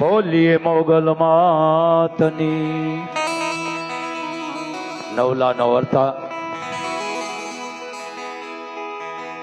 બોલીએ મોગલ માતની. નવલા નવરતા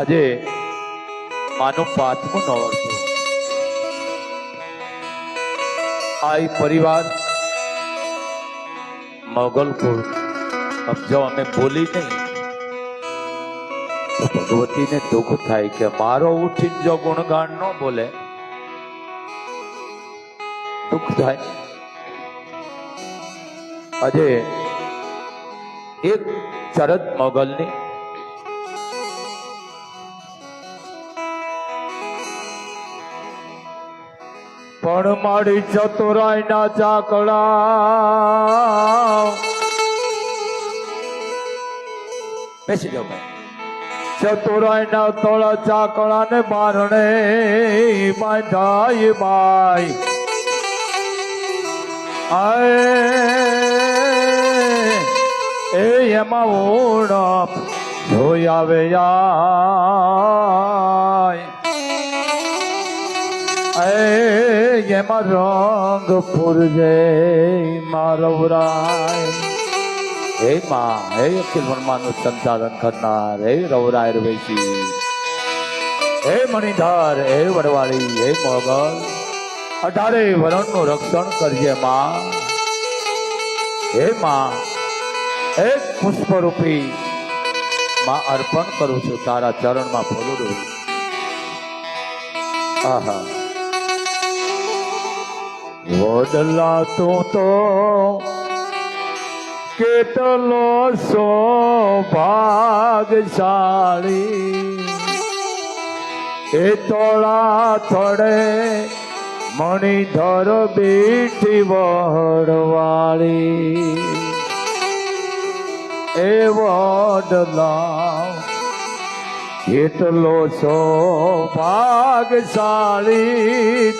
આજે માનું પાંચમું નવરતું આ ઈ પરિવાર મોગલપુર જો અમે બોલી નહીં. તો ભગવતીને દુઃખ થાય કે મારો ઉઠીને જો ગુણગાન ન બોલે દુઃખ થાય. આજે એક ચરદ મોગલની પણ મારી ચતુરાય ના ચાકડા બેસી જાઓ ભાઈ. ચતુરાઈ ના તોળા ચાકડા ને બારણે બાંધાય બાઈ. આય એ એમાં ઓણપ જોઈ આવે એમાં રંગ પૂરજે મારવરાય હે માં, હે અખિલ બ્રહ્માંડનું સંચાલન કરનાર, હે રવરાય વેશી હે મણિધર, હે વડવાળી, હે મોગલ. અઢારે વરણનું રક્ષણ કરજે માં. હે માં, એક પુષ્પરૂપી માં અર્પણ કરું છું તારા ચરણમાં ફૂલડું આહા. વડલા તું તો કેટલો સૌભાગશાળી એ તોળા થોડે મણિધર બેઠી વડવાળી એ વડલા કેટલો સૌભાગશાળી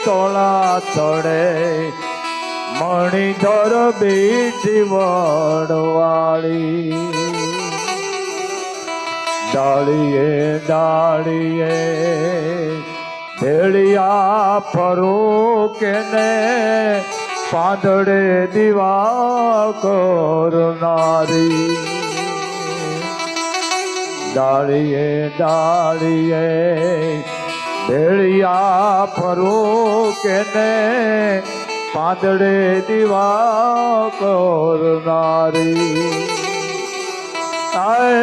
તોળા તળે. મણિધર બેઠી વડવાળી ડાળીએ ડાળીએ ભેળિયા ફરો કેને? પાંદડે દીવા કરનારી. ડાળીએ ડાળીએ ભેળિયા ફરો કેને? પાંદડે દીવા કરનારી. આય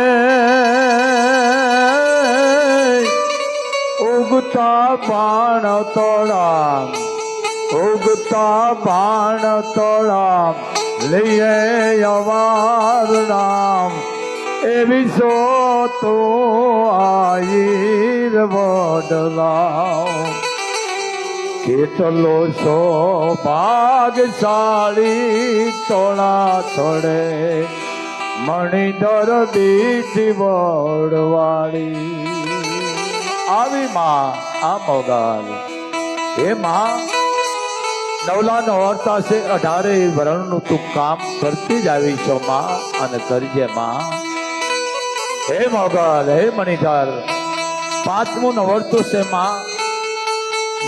ઉગતા બાણ તોડા ઉગતા બાણ તોડા લઈએ અવાર નામ. એવી સો તો આઈર વડલાવ કેટલો સૌભાગશાળી તોળા થોડે મણિધર બીજી વડવાળી. આવી માં આ મોગાલ હે માં નવલા નો અર્થા છે, અઢારે વરણનું તું કામ કરતી જ આવી છો માં અને કરજે માં હે મોગલ, હે મણિધર, પાંચમું નવરતું છે માં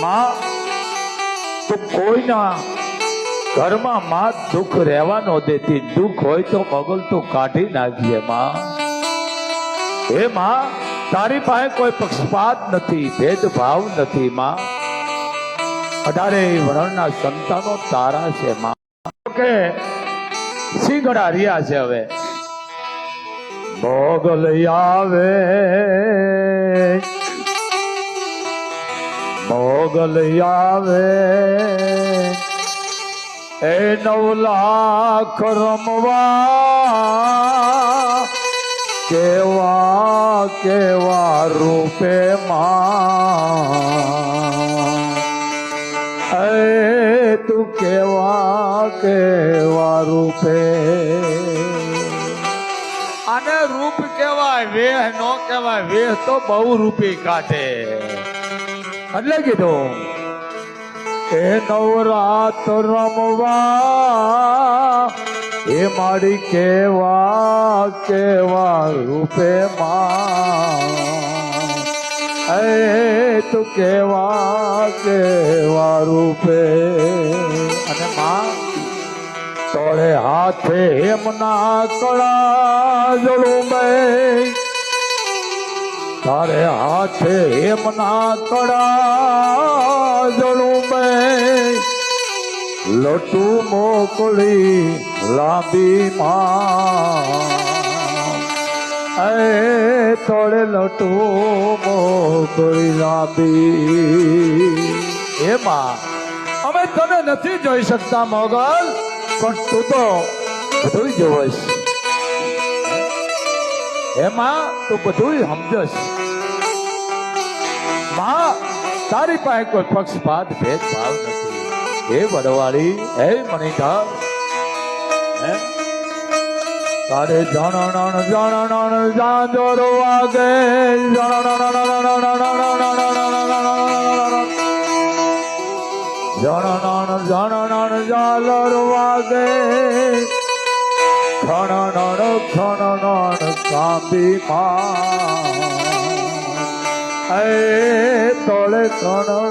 માં તું કોઈના ઘરમાં માં દુઃખ રહેવા ન દેતી. દુઃખ હોય તો મગલ તું કાઢી નાખીએ માં હે માં તારી પાસે કોઈ પક્ષપાત નથી, ભેદભાવ નથી માં. અઢારે વર્ણના સંતાનો તારા છે માં. કે સિંગડા રહ્યા છે હવે. મોગલ આવે. મોગલ આવે. એ નવ લાખ કેવા કેવા રૂપે માં? એ તું કેવા કેવા રૂપે? આને રૂપ કેવાય, વેહ નો કેવાય, વેહ તો બહુ રૂપી કાઢે. એટલે કીધું એ નવરાત રમવા એ મારી કેવા કેવા રૂપે માં. એ તું કેવા કેવા રૂપે. અને માં તોળે હાથે હેમના કળા જોડું બે તારે હાથે હેમના કળા જોડું બે લટુ મોકલી લાંબી માં એ તોડે લટુ મોકલી લાંબી એમાં અમે તને નથી જોઈ શકતા મોગલ પણ તું તો બધું જોઈશ એમાં તું બધું સમજશમાં તારી પાસે કોઈ પક્ષપાત ભેદભાવ નથી હે વડવાળી હે મણિધર હે? તારે જણણ જણણ જાજોર વાગે. જણણ જણણ જાલર વાગે. ખણણ ખણણ કાંબી માં એ તોળે તણ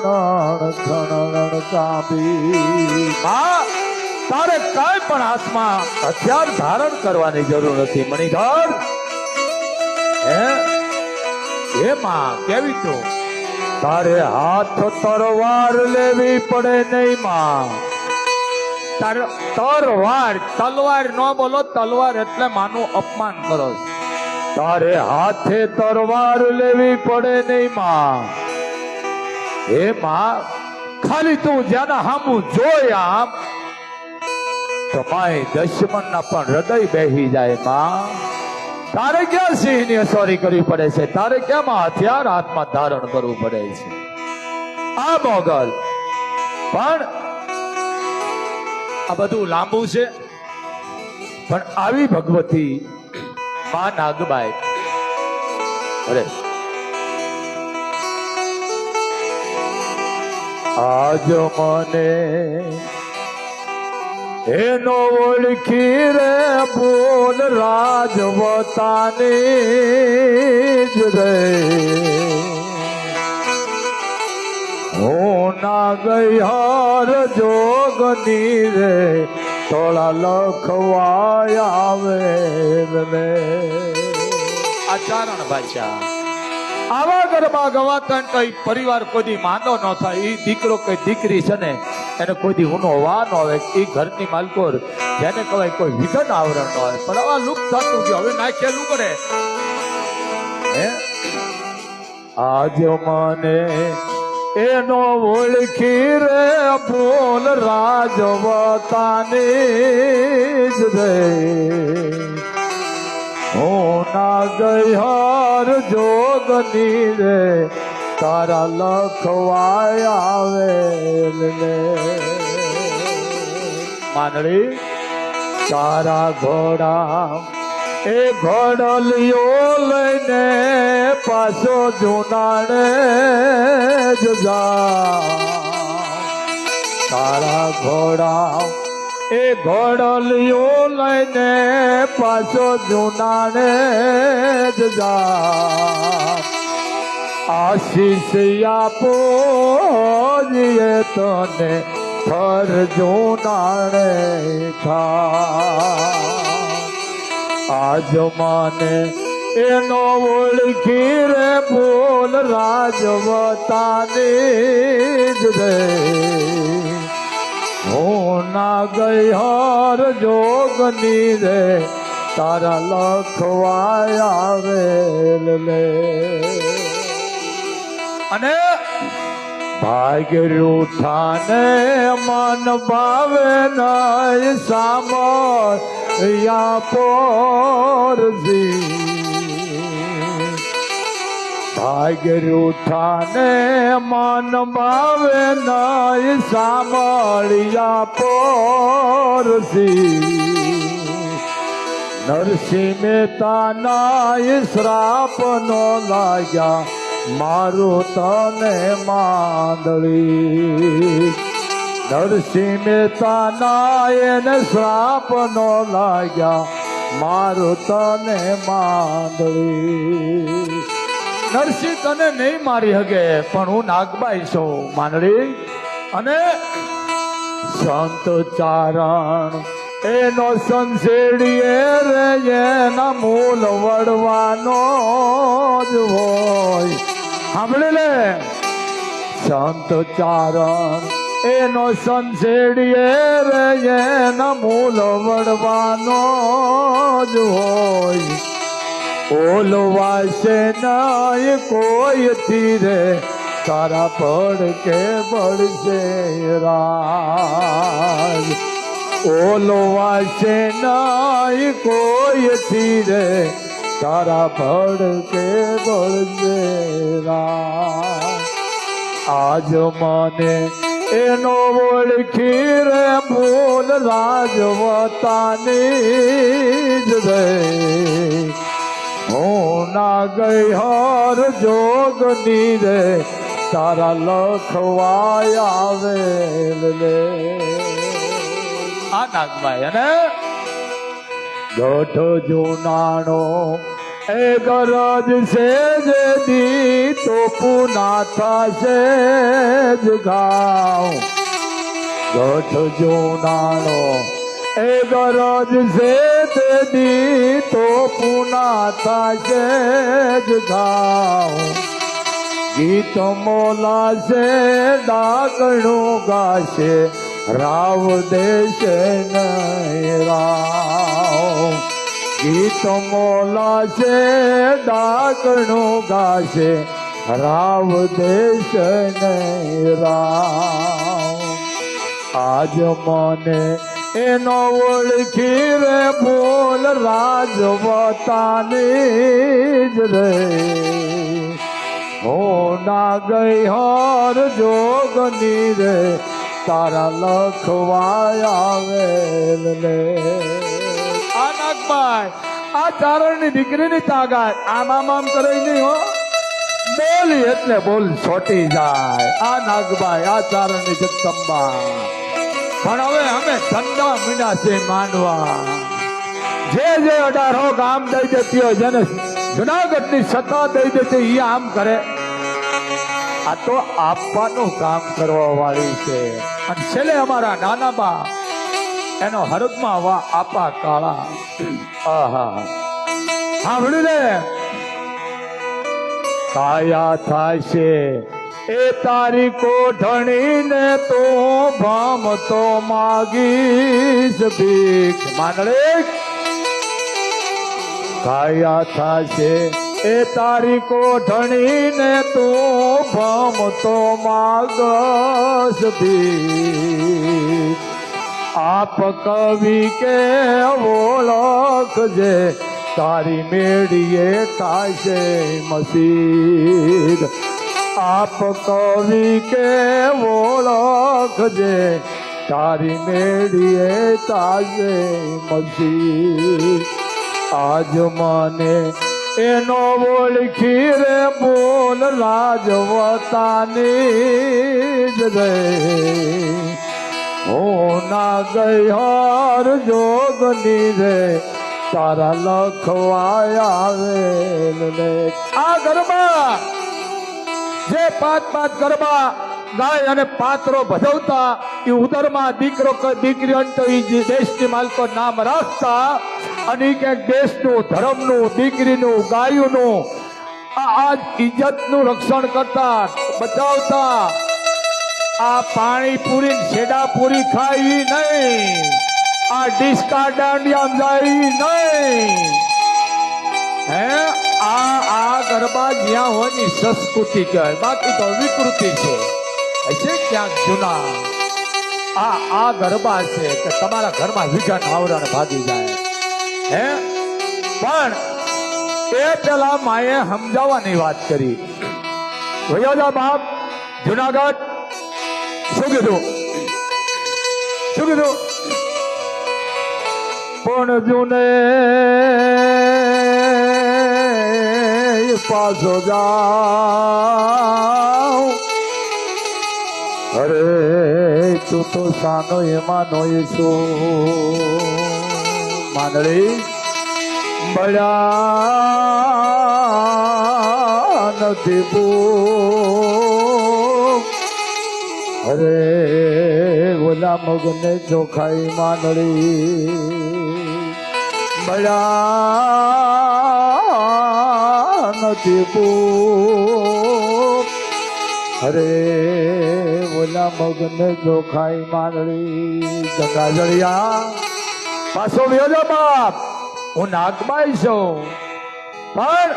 તારે કાંઈ પણ હાથમાં હથિયાર ધારણ કરવાની જરૂર નથી, મણિધર. હે? હે માં, કેવી તું? તારે હાથ તરવાર લેવી પડે નહીં, માં. તારે તરવાર, તલવાર ન બોલો, તલવાર એટલે માનું અપમાન કરો છો. તારે હાથે તરવાર લેવી પડે નહીં, માં. હે માં, ખાલી તું જેના હામું જોઈ આમ, તો માય દુશ્મન ના પણ હૃદય બેહી જાય, માં. તારે ક્યાં સિંહની અસોરી કરવી પડે છે? તારે આ હથિયાર હાથમાં ધારણ કરવું પડે છે? આ મોગલ પણ આ બધું લાંબુ છે. પણ આવી ભગવતી મા નાગબાઈ અરે આજ મને એનો ઓળખી રે બોલ રાજવતાની જ રે હું ના ગઈ હાર જોગની રે થોડા લખવાય આવે આચારણ ભાષા આવા ગરબા ગવાતન કઈ પરિવાર કોઈ માંદો ન થાય. એ દીકરો કઈ દીકરી છે ને એને કોઈ દી ઊનો વા ન આવે. એ ઘરની માલકોર જેને કહેવાય કોઈ વિઘન આવરણ ન આવે. પણ આવા લુપ્ત થતું ગયું. હવે નાખેલું કરે હે? આજ મને એનો ઓળખી રે બોલ રાજવતાની જ રે. હું ના ગઈ હર જોગની રે, તારા લખવાય આવે માનડી તારા ઘોડા એ ઘડલિયો લઈને પાછો જુનાણે જ તારા ઘોડા એ ઘોડલિયો લઈને પાછો જુનાણે જ જા આશીષ આપો તને ફર જુનાણે થા આજ માને એનો ઓળખી રે બોલ રાજવતાની જ રે. હું ના ગઈ હર જોગની રે, તારા લખવાયા રે અને ભાગ્ય રૂઠાને મન ભાવે નય સામર. યા પોરજી ભાગ્ય રૂઠાને મન ભાવે નય સામળિયા પોરસી નરસિંહ મહેતા નાય શ્રાપ નો લાગ્યા મારું તને માંદળી નરસિંહ મહેતા નાયને શ્રાપ નો લાગ્યા મારું તને માંડવી નરસિંહ તને નહીં મારી હગે, પણ હું નાગબાઈ છું, માંડળી. અને સંત ચારણ, એનો સંસેડીએ રે, એના મૂલ વડવાનો જ હોય. સાંભળી લે સંત ચારણ એનો સંસેડીએ રે, એના મૂલ વડવાનો જ હોય. ઓલવાશે નાય કોઈ ધીરે, તારા પડ કે બળશે રાજ. ઓલવાશે નાય કોઈ ધીરે, તારા પડ કે બળશે રાજ. આજ મને એનો ઓળખી રે ભૂલ રાજવતાની જ રે હું ના ગઈ હર જોગની રે, તારા લખવાય આવેલ લે આ નાગભાઈ, અને જુનાણો ગરજ છે જે દી તો પુના થશે જ ગાઉ. જો જુનાણો એ ગરજ છે તે દી તો પુના થશે જ ગાઉ. ગીત મોલાશે, ડાકણું ગાશે, રાવ દેશે રાવ ગીત મોલાશે ડાકણું ગાશે. રાવ દેશ નહીં રાવ આજ મને એનો ઓળખી રે, બોલ રાજવતાની જ રે. હું ના ગઈ હર જોગની રે, તારા લખવાયા વેલ લે. નાગભાઈ આ ચારણની દીકરીની તાકાત. આમ આમ આમ નહીં હો. બોલી એટલે બોલ છોટી જાય. આ નાગભાઈ, આ ચારણની જગદંબા. પણ હવે અમે ધંધા મીંડા છે માનવા જે જે અઢારો ગામ દઈ દેતી હોય જેને જુનાગઢની સત્તા દઈ દેતી એ આમ કરે. આ તો આપવાનું કામ કરવા વાળી છે. અને છેલ્લે અમારા નાના બા એનો હરકમાં વા આપા કાળા. આહા. સાંભળી લે કાયા થાશે એ તારી કોઠણીને તો ભામ તો માગીશ ભીખ. માંડળે? કાયા થાશે એ તારી કોઠણીને તું ભમ તો માગસ ભીખ. આપ કવિ કે ઓળખજે તારી મેળીએ કાશે મસીદ. આપ કવિ કે ઓળખજે તારી મેળીએ તાજે મસીદ. આજ મને એનો ઓળખી રે બોલ રાજવતાની જ રે હું ના ગઈ હર જોગની રે, તારા લખવાય આવેલ લે આ ગરબા, જે પાંચ પાંચ ગરબા ગાય અને પાત્રો ભજવતા, એ ઉદરમાં દીકરો કે દીકરી અંત એ દેશની માલકો નામ રાખતા, અને કે દેશનું ધર્મનું, દીકરીનું આ આજ ઇજ્જતનું રક્ષણ કરતા, બચાવતા આ પાણી પૂરી છેડા પૂરી ખાઈ નહીં. આ ડિસ્કા દાંડિયા જાય નહીં. હે? આ આ ગરબા જ્યાં હોયની સંસ્કૃતિ કહેવાય. બાકી તો વિકૃતિ છે. હશે ક્યાંક જૂના. આ આ ગરબા છે કે તમારા ઘરમાં વિઘન આવરણ ભાગી જાય. હે? પણ એ પેલા માએ સમજાવવાની વાત કરી. જોયો બાપ, જુનાગઢ શું કીધું પણ જુને પાછો જાઉં. અરે, તું તો સાનો એમાં છો. માંડળી મળ્યા નથી ભૂખ અરે, ઓલા મગને ચોખાઈ માંડળી. મળ્યા નથી ભૂખ. અરે, ઓલા મગને ચોખાઈ માંડળી. ગંગાજળિયા પાછો વ્યોજો બાપ. હું નાગબાઈ છું. પણ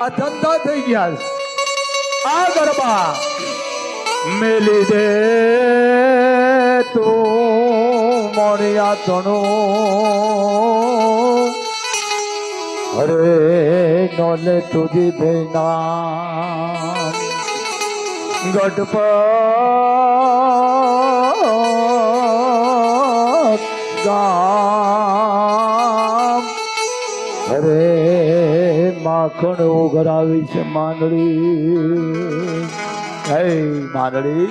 આ ધંધા થઈ ગયા આ ગરબા. મેલી દે તું મોણિયા તણું અરે નોલે તુજી ભેના ગઢપ ગામ. અરે માખણ ઉઘરાવી છે માંડળી. માંડળી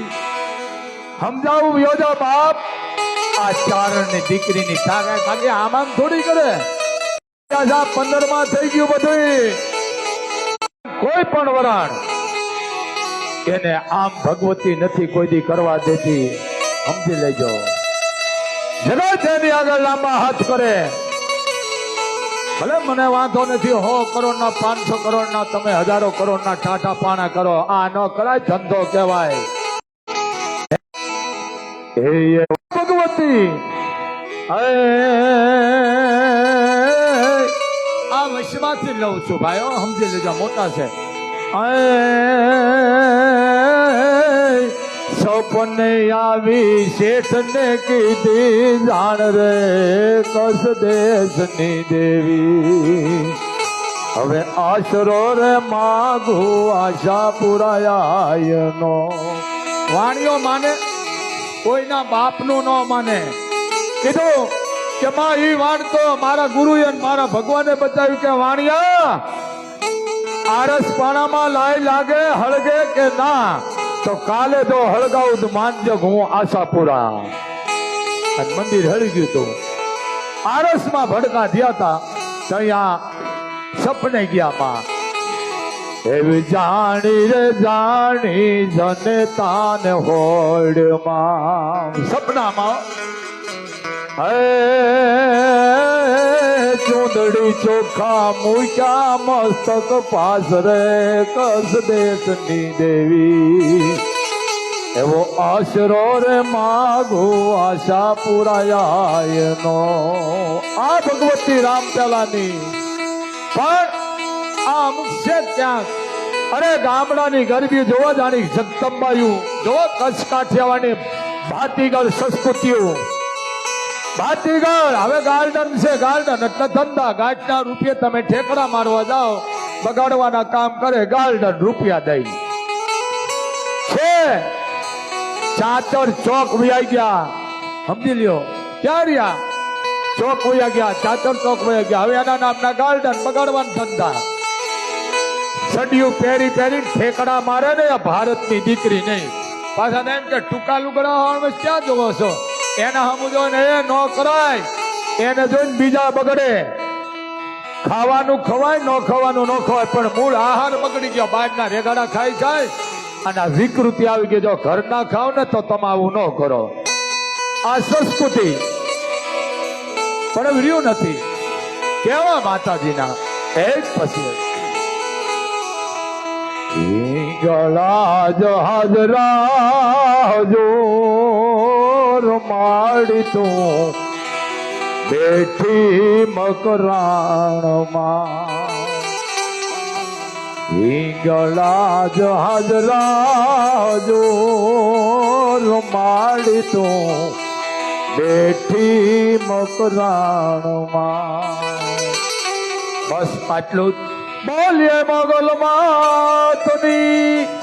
સમજાવું યોજા બાપ આ ચારણની દીકરીની તાકાત બાકી આમાં થોડી કરે પંદરમાં થઈ ગયું બધું કોઈ પણ વરાણ એને આમ ભગવતી નથી, કોઈ દી કરવા દેતી. સમજી લેજો. જરા તેની આગળ લાંબા હાથ કરે. ભલે મને વાંધો નથી, હો કરોડ ના પાંચસો કરોડ ના તમે હજારો કરોડ ના ટાટા પાણા કરો. આ ન કરાય, ધંધો કહેવાય. ભગવતી. આ વશમાંથી લઉં છું ભાઈઓ સમજી લેજો, મોટા છે. હે સપને આવી શેઠ ને કીધી, જાણ રે કસ દેશની દેવી. હવે આશરો રે માગુ આશા પુરાયાયનો. વાણીઓ માને, કોઈના બાપનું ન માને. કીધું કે માં એ વાણ તો મારા ગુરુએ મારા ભગવાને બતાવ્યું કે, વાણિયા, આરસ પાણામાં લાઈ લાગે, હળગે કે ના? તો કાલે તો હળગાવું તો માનજો કે હું આશાપુરા. અને મંદિર હળી ગયું હતું આરસમાં ભડકા થયા હતા તો અહીંયા સપને ગયા માં. એવી જાણી રે, જાણી જને તાન હોડમાં સપનામાં, હે ચૂંદડી ચોખા મૂક્યા, મસ્તક પાસરે કસ દેશની દેવી. એવો આશરો રે માગો, આશા પુરાયાયનો આ ભગવતી રામચલાની. પણ આમ છે ક્યાંક અરે ગામડાની ગરબી જોવા જાણી જગદંબાયું. જો કચ્છ કાઠિયાવાડની ભાતીગર સંસ્કૃતિઓ ભાતીગળ હવે ગાર્ડન છે, ગાર્ડન. એટલે ધંધા ગાંઠના રૂપિયા તમે ઠેકડા મારવા જાઓ, બગાડવાના કામ કરે, ગાર્ડન રૂપિયા દઈ છે. ચાચર ચોક વ્યાઈ ગયા. સમજી લ્યો. ક્યાં રહ્યા? ચોક વયા ગયા ચાચર ચોક વયા ગયા. હવે એના નામના ગાર્ડન બગાડવાના ધંધા. સડિયું પહેરી પહેરી ઠેકડા મારે ને ભારતની દીકરી નહીં. પાછા એમ કે ટૂંકા લુગડા ક્યાં જોવો છો? એને સમજો ને એ ન કરાય એને જોઈને બીજા બગડે. ખાવાનું ખવાય, ન ખાવાનું ન ખવાય, પણ મૂળ આહાર બગડી ગયો, બહારના રેગાડા ખાઈ જાય અને વિકૃતિ આવી ગઈ, જો ઘર ના ખાવ ને તો તમે આવું ન કરો. આ સંસ્કૃતિ પણ રહ્યું નથી. કેવા માતાજીના? એ જ પછી. ગળા જહાજ રાજો માડી તું બેઠી મકરાણમાં ગળા જહાજ રાજો માડી તું બેઠી મકરાણમાં બસ આટલું બોલીએ મોગલ માતની.